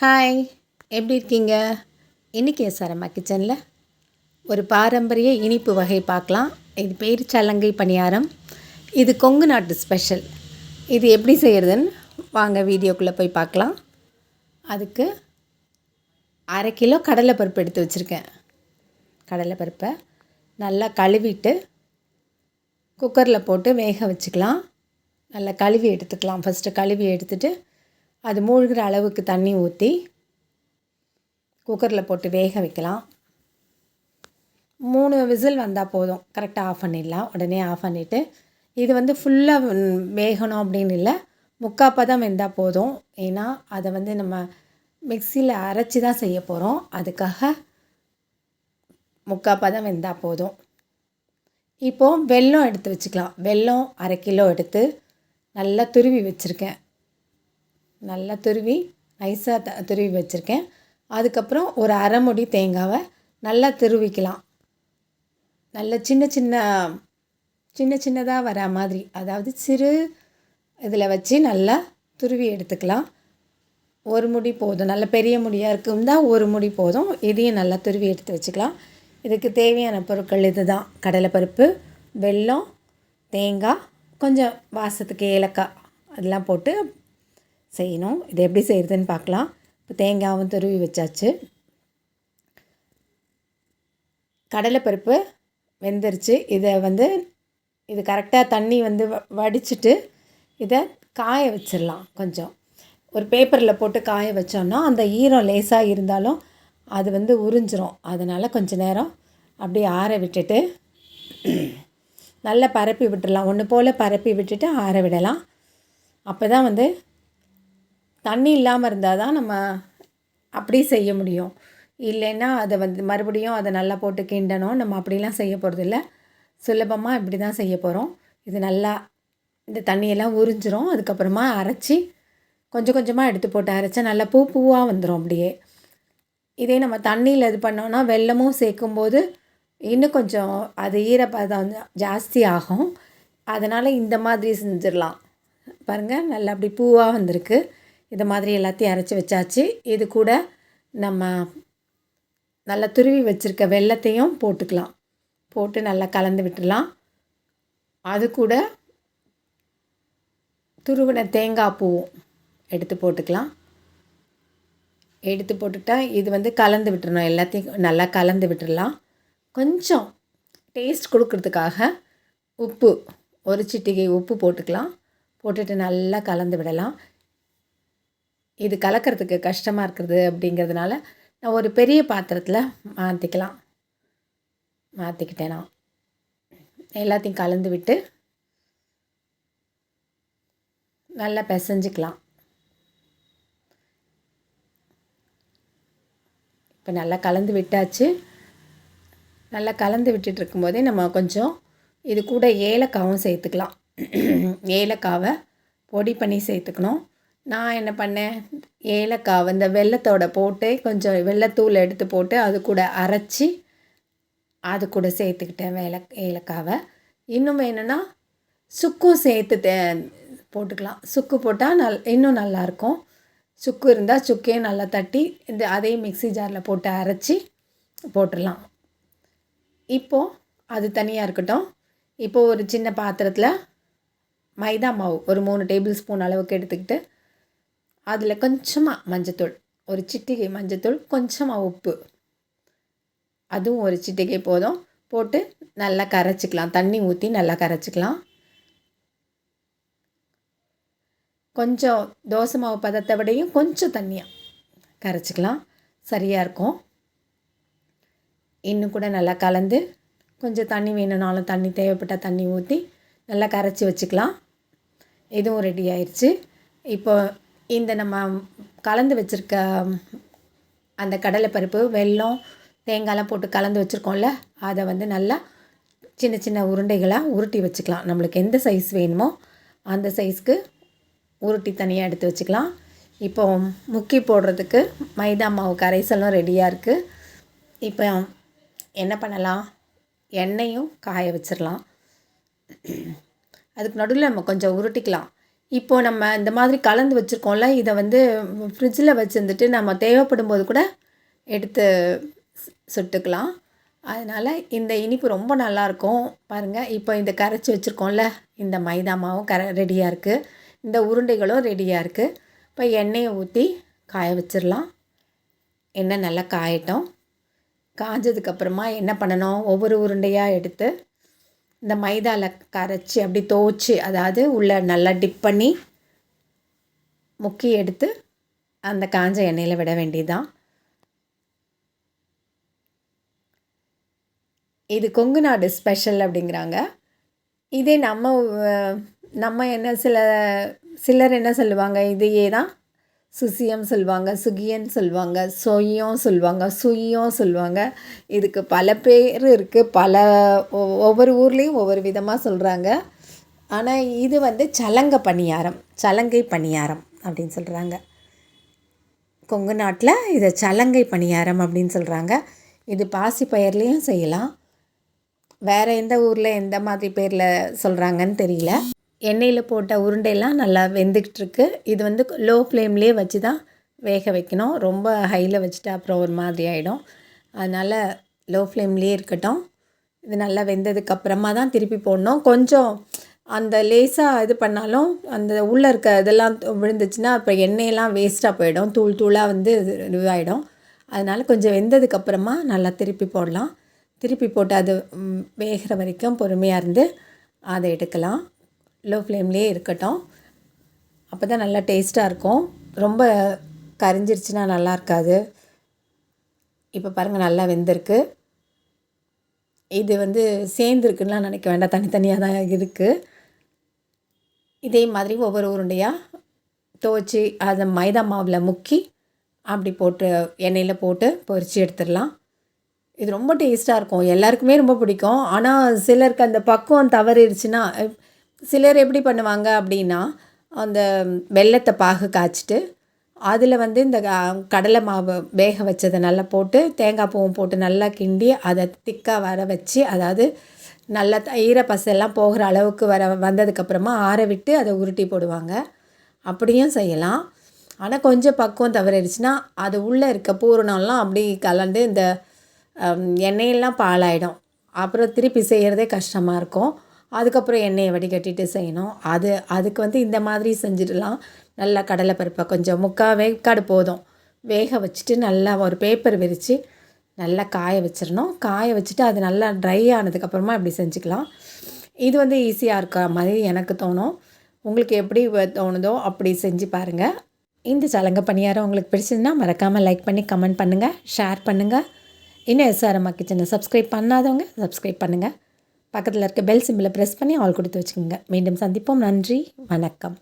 Hi எப்படி இருக்கீங்க? இன்றைக்கி எஸ்ஆர்எம்மா கிச்சனில் ஒரு பாரம்பரிய இனிப்பு வகை பார்க்கலாம். இது பேர் சலங்கை பணியாரம். இது கொங்கு நாட்டு ஸ்பெஷல் இது எப்படி செய்கிறதுன்னு வாங்க வீடியோக்குள்ளே போய் பார்க்கலாம். அதுக்கு அரை கிலோ கடலைப்பருப்பு எடுத்து வச்சுருக்கேன். கடலைப்பருப்பை நல்லா கழுவிட்டு குக்கரில் போட்டு வேக வச்சுக்கலாம். நல்லா கழுவி எடுத்துக்கலாம். ஃபஸ்ட்டு கழுவி எடுத்துகிட்டு அது மூழ்கிற அளவுக்கு தண்ணி ஊற்றி குக்கரில் போட்டு வேக வைக்கலாம். மூணு விசில் வந்தால் போதும். கரெக்டாக ஆஃப் பண்ணிடலாம். உடனே ஆஃப் பண்ணிவிட்டு இது வந்து ஃபுல்லாக வேகணும் அப்படின்னு இல்லை. முக்காப்பதம் வெந்தால் போதும். ஏன்னா அதை வந்து நம்ம மிக்சியில் அரைச்சி தான் செய்ய போகிறோம் அதுக்காக முக்காப்பதம் வெந்தால் போதும். இப்போது வெல்லம் எடுத்து வச்சுக்கலாம். வெல்லம் அரை கிலோ எடுத்து நல்லா துருவி வச்சுருக்கேன். நல்லா துருவி நைஸாக த துருவி வச்சுருக்கேன். அதுக்கப்புறம் ஒரு அரை முடி தேங்காவை நல்லா துருவிக்கலாம். நல்ல சின்ன சின்ன சின்ன சின்னதாக வர மாதிரி அதாவது சிறு இதில் வச்சு நல்லா துருவி எடுத்துக்கலாம். ஒரு முடி போதும் நல்ல பெரிய முடியாக இருக்கும்னா ஒரு முடி போதும். இதையும் நல்லா துருவி எடுத்து வச்சுக்கலாம். இதுக்கு தேவையான பொருட்கள் இது தான் கடலைப்பருப்பு வெல்லம் தேங்காய் கொஞ்சம் வாசத்துக்கு ஏலக்காய் அதெல்லாம் போட்டு செய்யணும். இது எப்படி செய்கிறதுன்னு பார்க்கலாம். இப்போ தேங்காயும் துருவி வச்சாச்சு. கடலைப்பருப்பு வெந்துருச்சு. இதை வந்து இது கரெக்டாக தண்ணி வந்து வ வடிச்சிட்டு இதை காய வச்சிடலாம் கொஞ்சம். ஒரு பேப்பரில் போட்டு காய வச்சோன்னா அந்த ஈரம் லேசாக இருந்தாலும் அது வந்து உறிஞ்சிரும். அதனால் கொஞ்ச நேரம் அப்படியே ஆற விட்டுட்டு நல்லா பரப்பி விட்டுடலாம். ஒன்று போல் பரப்பி விட்டுட்டு ஆற விடலாம். அப்போ தான் வந்து தண்ணி இல்லாமல் இருந்தால் தான் நம்ம அப்படி செய்ய முடியும். இல்லைன்னா அதை வந்து மறுபடியும் அதை நல்லா போட்டு கிண்டணும். நம்ம அப்படிலாம் செய்ய போகிறதில்ல சுலபமாக இப்படி தான் செய்ய போகிறோம் இது நல்லா இந்த தண்ணியெல்லாம் உறிஞ்சிரும். அதுக்கப்புறமா அரைச்சி கொஞ்சம் கொஞ்சமாக எடுத்து போட்டு அரைச்சா நல்லா பூ பூவாக வந்துடும் அப்படியே. இதே நம்ம தண்ணியில் இது பண்ணோன்னா வெள்ளமும் சேர்க்கும்போது இன்னும் கொஞ்சம் அது ஈரப்பதம் வந்து ஜாஸ்தி ஆகும். அதனால் இந்த மாதிரி செஞ்சிடலாம். பாருங்கள் நல்லா அப்படி பூவாக வந்திருக்கு. இது மாதிரி எல்லாத்தையும் அரைச்சி வச்சாச்சு. இது கூட நம்ம நல்லா துருவி வச்சுருக்க வெள்ளத்தையும் போட்டுக்கலாம். போட்டு நல்லா கலந்து விட்டுடலாம். அது கூட துருவின தேங்காய் பூவும் எடுத்து போட்டுக்கலாம். எடுத்து போட்டுட்டால் இது வந்து கலந்து விட்டுறணும். எல்லாத்தையும் நல்லா கலந்து விட்டுடலாம். கொஞ்சம் டேஸ்ட் கொடுக்கறதுக்காக உப்பு ஒரு சிட்டிகை உப்பு போட்டுக்கலாம். போட்டுட்டு நல்லா கலந்து விடலாம். இது கலக்கிறதுக்கு கஷ்டமாக இருக்கிறது அப்படிங்கிறதுனால நான் ஒரு பெரிய பாத்திரத்தில் மாற்றிக்கலாம் மாற்றிக்கிட்டேன் நான். எல்லாத்தையும் கலந்து விட்டு நல்லா பிசைஞ்சிக்கலாம். இப்போ நல்லா கலந்து விட்டாச்சு. நல்லா கலந்து விட்டுட்டு இருக்கும்போதே நம்ம கொஞ்சம் இது கூட ஏலக்காவும் சேர்த்துக்கலாம். ஏலக்காவை பொடி பண்ணி சேர்த்துக்கணும். நான் என்ன பண்ணேன்? ஏலக்காய் இந்த வெள்ளத்தோட போட்டு கொஞ்சம் வெள்ளத்தூள் எடுத்து போட்டு அது கூட அரைச்சி அது கூட சேர்த்துக்கிட்டேன் வேலை ஏலக்காவை. இன்னும் வேணும்னா சுக்கும் சேர்த்து தே போட்டுக்கலாம். சுக்கு போட்டால் நல் இன்னும் நல்லாயிருக்கும் சுக்கு இருந்தால் சுக்கையும் நல்லா தட்டி இந்த அதையும் மிக்சி ஜாரில் போட்டு அரைச்சி போட்டுடலாம். இப்போது அது தனியாக இருக்கட்டும். இப்போது ஒரு சின்ன பாத்திரத்தில் மைதா மாவு ஒரு மூணு டேபிள் ஸ்பூன் அளவுக்கு எடுத்துக்கிட்டு அதில் கொஞ்சமாக மஞ்சத்தூள் ஒரு சிட்டிகை மஞ்சத்தூள் கொஞ்சமாக உப்பு. அதுவும் ஒரு சிட்டிகை போதும். போட்டு நல்லா கரைச்சிக்கலாம். தண்ணி ஊற்றி நல்லா கரைச்சிக்கலாம். கொஞ்சம் தோசை மாவு பதத்தை விடையும் கொஞ்சம் தண்ணியாக கரைச்சிக்கலாம். சரியாக இருக்கும். இன்னும் கூட நல்லா கலந்து கொஞ்சம் தண்ணி வேணும்னாலும் தண்ணி தேவைப்பட்டால் தண்ணி ஊற்றி நல்லா கரைச்சி வச்சுக்கலாம். இதுவும் ரெடி ஆயிடுச்சு இப்போ இந்த நம்ம கலந்து வச்சுருக்க அந்த கடலைப்பருப்பு வெல்லம் தேங்காயெலாம் போட்டு கலந்து வச்சுருக்கோம்ல அதை வந்து நல்லா சின்ன சின்ன உருண்டைகளாக உருட்டி வச்சுக்கலாம். நம்மளுக்கு எந்த சைஸ் வேணுமோ அந்த சைஸ்க்கு உருட்டி தனியாக எடுத்து வச்சுக்கலாம். இப்போ முக்கி போடுறதுக்கு மைதா மாவு கரைசலும் ரெடியாக இருக்குது இப்போ என்ன பண்ணலாம்? எண்ணெயும் காய வச்சிடலாம் அதுக்கு நடுவில் நம்ம கொஞ்சம் உருட்டிக்கலாம். இப்போது நம்ம இந்த மாதிரி கலந்து வச்சுருக்கோம்ல இதை வந்து ஃப்ரிட்ஜில் வச்சுருந்துட்டு நம்ம தேவைப்படும் போது கூட எடுத்து சுட்டுக்கலாம். அதனால் இந்த இனிப்பு ரொம்ப நல்லாயிருக்கும். பாருங்கள் இப்போ இந்த கரைச்சி வச்சுருக்கோம்ல இந்த மைதா மாவும் கர ரெடியாக இருக்குது இந்த உருண்டைகளும் ரெடியாக இருக்குது இப்போ எண்ணெயை ஊற்றி காய வச்சிடலாம் எண்ணெய் நல்லா காயட்டும். காஞ்சதுக்கப்புறமா என்ன பண்ணணும்? ஒவ்வொரு உருண்டையாக எடுத்து இந்த மைதாவில் கரைச்சி அப்படி துவச்சி அதாவது உள்ளே நல்லா டிப் பண்ணி முக்கி எடுத்து அந்த காஞ்ச எண்ணெயில் விட வேண்டியதுதான். இது கொங்கு நாடு ஸ்பெஷல் அப்படிங்கிறாங்க. இதே நம்ம நம்ம என்ன சில சிலர் என்ன சொல்லுவாங்க இதையே தான் சுசியம் சொல்லுவாங்க சுகியன் சொல்லுவாங்க சொய்யம் சொல்லுவாங்க சுய்யம் சொல்லுவாங்க இதுக்கு பல பேர் இருக்குது பல ஒ- ஒவ்வொரு ஊர்லேயும் ஒவ்வொரு விதமாக சொல்கிறாங்க ஆனால் இது வந்து சலங்க பணியாரம் சலங்கை பணியாரம் அப்படின்னு சொல்கிறாங்க கொங்கு நாட்டில் இதை சலங்கை பணியாரம் அப்படின்னு சொல்கிறாங்க இது பாசி பயிர்லேயும் செய்யலாம். வேறு எந்த ஊரில் எந்த மாதிரி பேரில் சொல்கிறாங்கன்னு தெரியல. எண்ணெயில் போட்ட உருண்டையெல்லாம் நல்லா வெந்துக்கிட்டுருக்கு இது வந்து லோ ஃப்ளேம்லேயே வச்சு தான் வேக வைக்கணும். ரொம்ப ஹையில் வச்சுட்டு அப்புறம் ஒரு மாதிரி ஆகிடும் அதனால் லோ ஃப்ளேம்லேயே இருக்கட்டும். இது நல்லா வெந்ததுக்கப்புறமா தான் திருப்பி போடணும். கொஞ்சம் அந்த லேசாக இது பண்ணாலும் அந்த உள்ளே இருக்க இதெல்லாம் விழுந்துச்சுன்னா அப்புறம் எண்ணெயெல்லாம் வேஸ்ட்டாக போயிடும். தூள் தூளாக வந்து இது இதுவாகிடும் அதனால் கொஞ்சம் வெந்ததுக்கப்புறமா நல்லா திருப்பி போடலாம். திருப்பி போட்டு அது வேகிற வரைக்கும் பொறுமையாக இருந்து அதை எடுக்கலாம். லோ ஃப்ளேம்லேயே இருக்கட்டும். அப்போ தான் நல்லா டேஸ்ட்டாக இருக்கும். ரொம்ப கரிஞ்சிருச்சுன்னா நல்லா இருக்காது. இப்போ பாருங்கள் நல்லா வெந்திருக்கு. இது வந்து சேர்ந்துருக்குன்னுலாம் நினைக்க வேண்டாம். தனித்தனியாக தான் இருக்குது இதே மாதிரி ஒவ்வொரு உருண்டையாக துவச்சி அதை மைதா மாவில் முக்கி அப்படி போட்டு எண்ணெயில் போட்டு பொரித்து எடுத்துடலாம். இது ரொம்ப டேஸ்ட்டாக இருக்கும். எல்லாருக்குமே ரொம்ப பிடிக்கும். ஆனால் சிலருக்கு அந்த பக்குவம் தவறிடுச்சுன்னா சிலர் எப்படி பண்ணுவாங்க அப்படின்னா அந்த வெல்லத்தை பாகு காய்ச்சிட்டு அதில் வந்து இந்த க- கடலை மாவு வேக வச்சதை நல்லா போட்டு தேங்காய் பூவும் போட்டு நல்லா கிண்டி அதை திக்காக வர வச்சு அதாவது நல்லா த- ஈரப்பசெல்லாம் போகிற அளவுக்கு வர வந்ததுக்கப்புறமா ஆற விட்டு அதை உருட்டி போடுவாங்க. அப்படியும் செய்யலாம். ஆனால் கொஞ்சம் பக்குவம் தவறிடுச்சுன்னா அது உள்ளே இருக்க பூரணம்லாம் அப்படி கலந்து இந்த எண்ணெயெல்லாம் பாலாயிடும் அப்புறம் திருப்பி செய்கிறதே கஷ்டமாக இருக்கும். அதுக்கப்புறம் எண்ணெயை வடிகட்டிட்டு செய்யணும். அது அதுக்கு வந்து இந்த மாதிரி செஞ்சிடலாம். நல்லா கடலை பருப்பை கொஞ்சம் முக்கால் வேக்காடு போதும். வேக வச்சுட்டு நல்லா ஒரு பேப்பர் விரித்து நல்லா காய வச்சிடணும். காய வச்சுட்டு அது நல்லா ட்ரை ஆனதுக்கப்புறமா இப்படி செஞ்சுக்கலாம். இது வந்து ஈஸியாக இருக்கிற மாதிரி எனக்கு தோணும். உங்களுக்கு எப்படி தோணுதோ அப்படி செஞ்சு பாருங்கள் இந்த சலங்க பணியாரம் உங்களுக்கு பிடிச்சிதுன்னா மறக்காமல் லைக் பண்ணி கமெண்ட் பண்ணுங்கள் ஷேர் பண்ணுங்கள் இன்னும் எஸ்ஆர்எம்மா கிச்சனை சப்ஸ்கிரைப் பண்ணாதவங்க சப்ஸ்கிரைப் பண்ணுங்கள் பக்கத்தில் இருக்க பெல் சிம்பிளை ப்ரெஸ் பண்ணி ஆள் கொடுத்து வச்சுக்கோங்க. மீண்டும் சந்திப்போம். நன்றி. வணக்கம்.